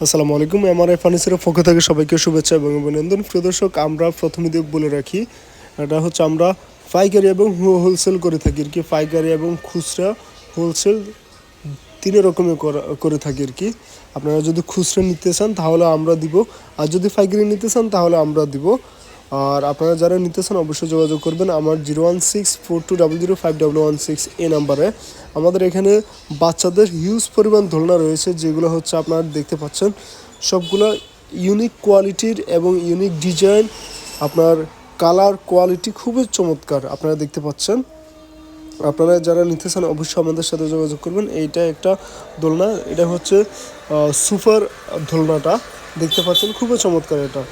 আসসালামু আলাইকুম, এমআরআই ফার্নিচারের পক্ষ থেকে সবাইকে শুভেচ্ছা এবং অভিনন্দন। প্রিয় দর্শক, আমরা প্রথমে দিয়ে বলে রাখি, এটা হচ্ছে আমরা পাইকারি এবং হোলসেল করে থাকি আর কি। পাইকারি এবং খুচরা হোলসেল তিন রকমের করা- থাকি আর কি। আপনারা যদি খুচরা নিতে চান তাহলে আমরা দিব, আর যদি পাইকারি নিতে চান তাহলে আমরা দিব। আর আপনারা যারা নিতে চান অবশ্যই যোগাযোগ করবেন আমার zero one six four two double zero five double one six এই নাম্বারে। আমাদের এখানে বাচ্চাদের হিউজ পরিমাণ দোলনা রয়েছে, যেগুলো হচ্ছে আপনারা দেখতে পাচ্ছেন। সবগুলো ইউনিক কোয়ালিটির এবং ইউনিক ডিজাইন আপনার কালার কোয়ালিটি খুবই চমৎকার আপনারা দেখতে পাচ্ছেন। আপনারা যারা নিতে চান অবশ্যই আমাদের সাথে যোগাযোগ করবেন। এইটা একটা দোলনা এটা হচ্ছে সুপার দোলনাটা দেখতে পাচ্ছেন, খুবই চমৎকার এটা।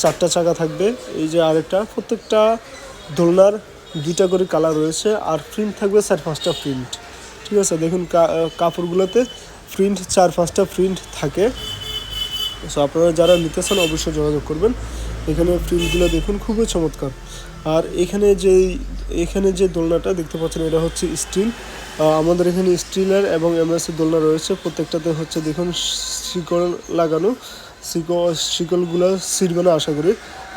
চারটা চাকা থাকবে। এই যে আরেকটা, প্রত্যেকটা দোলনার দুইটা করে কালার রয়েছে আর প্রিন্ট থাকবে চার পাঁচটা প্রিন্ট ঠিক আছে, দেখুন কাপড়গুলোতে প্রিন্ট চার পাঁচটা প্রিন্ট থাকে। সো আপনারা যারা নিতে চান অবশ্যই যোগাযোগ করবেন। এখানে প্রিন্টগুলো দেখুন, খুবই চমৎকার। আর এখানে যে এখানে যে দোলনাটা দেখতে পাচ্ছেন, এটা হচ্ছে স্টিল আমাদের এখানে স্টিলের এবং এমএসের দোলনা রয়েছে। প্রত্যেকটাতে হচ্ছে দেখুন শিকড় লাগানো। শিকল, শিকলগুলো ছিঁড়বে না আশা করি।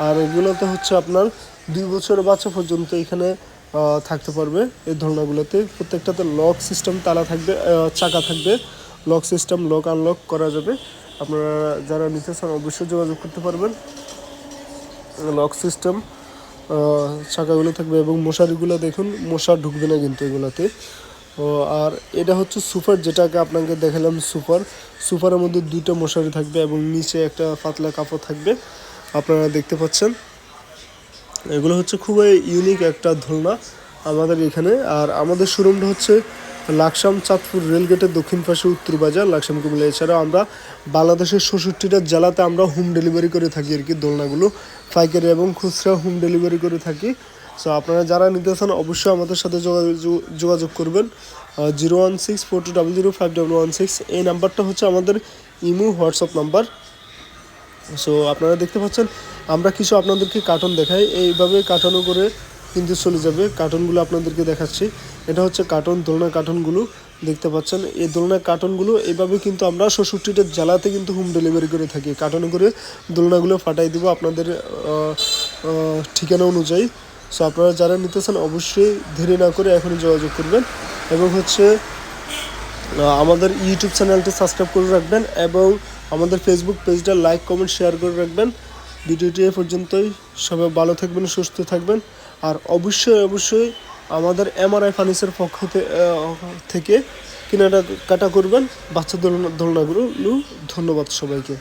আর এগুলোতে হচ্ছে আপনার দুই বছর বাচ্চা পর্যন্ত এখানে থাকতে পারবে এই দোলনাগুলোতে প্রত্যেকটাতে লক সিস্টেম তালা থাকবে চাকা থাকবে। লক সিস্টেম লক আনলক করা যাবে। আপনারা যারা নিতে চান অবশ্যই যোগাযোগ করতে পারবেন। লক সিস্টেম চাকাগুলো থাকবে এবং মশারিগুলো দেখুন, মশা ঢুকবে না কিন্তু এগুলোতে। ও, আর এটা হচ্ছে সুপার, যেটাকে আপনাকে দেখালাম সুপার। সুপারের মধ্যে দুইটা মশারি থাকবে এবং নিচে একটা পাতলা কাপড় থাকবে। আপনারা দেখতে পাচ্ছেন। এগুলো হচ্ছে খুবই ইউনিক একটা দোলনা আমাদের এখানে। আর আমাদের শোরুমটা হচ্ছে লাকসাম চাঁদপুর রেলগেটের দক্ষিণ পাশে উত্তর বাজার, লাকসাম কুমিল্লা। এছাড়াও আমরা বাংলাদেশের ষষট্টিটা জেলাতে আমরা হোম ডেলিভারি করে থাকি আর কি দোলনাগুলো। পাইকারি এবং খুচরা হোম ডেলিভারি করে থাকি। সো আপনারা যারা নিতে চান, অবশ্যই আমাদের সাথে যোগাযোগ যোগাযোগ করবেন। Zero one six four two double zero five double one six. এই নাম্বারটা হচ্ছে আমাদের ইমো, হোয়াটসঅ্যাপ নাম্বার। সো আপনারা দেখতে পাচ্ছেন, আমরা কিছু আপনাদেরকে কার্টুন দেখাই। এইভাবে কার্টুনও করে কিন্তু চলে যাবে। কার্টুনগুলো আপনাদেরকে দেখাচ্ছি। এটা হচ্ছে কার্টুন, দোলনা কার্টুনগুলো। দেখতে পাচ্ছেন, এই দোলনা কার্টুনগুলো এইভাবে কিন্তু আমরা ষষট্টিটা জেলাতে কিন্তু হোম ডেলিভারি করে থাকি। কার্টুনে করে দোলনাগুলো ফাটাই দিব আপনাদের ঠিকানা অনুযায়ী। সো আপনারা যারা নিতে চান অবশ্যই দেরি না করে এখনই যোগাযোগ করবেন এবং হচ্ছে আমাদের ইউটিউব চ্যানেলটি সাবস্ক্রাইব করে রাখবেন এবং আমাদের ফেসবুক পেজটা লাইক কমেন্ট শেয়ার করে রাখবেন। ভিডিওটি এ পর্যন্তই। সবাই ভালো থাকবেন, সুস্থ থাকবেন। আর অবশ্যই অবশ্যই আমাদের এমআরআই ফার্নিচার পক্ষ থেকে কেনাটা কাটা করবেন। বাচ্চা দোলনা দোলনাগুলো ধন্যবাদ সবাইকে।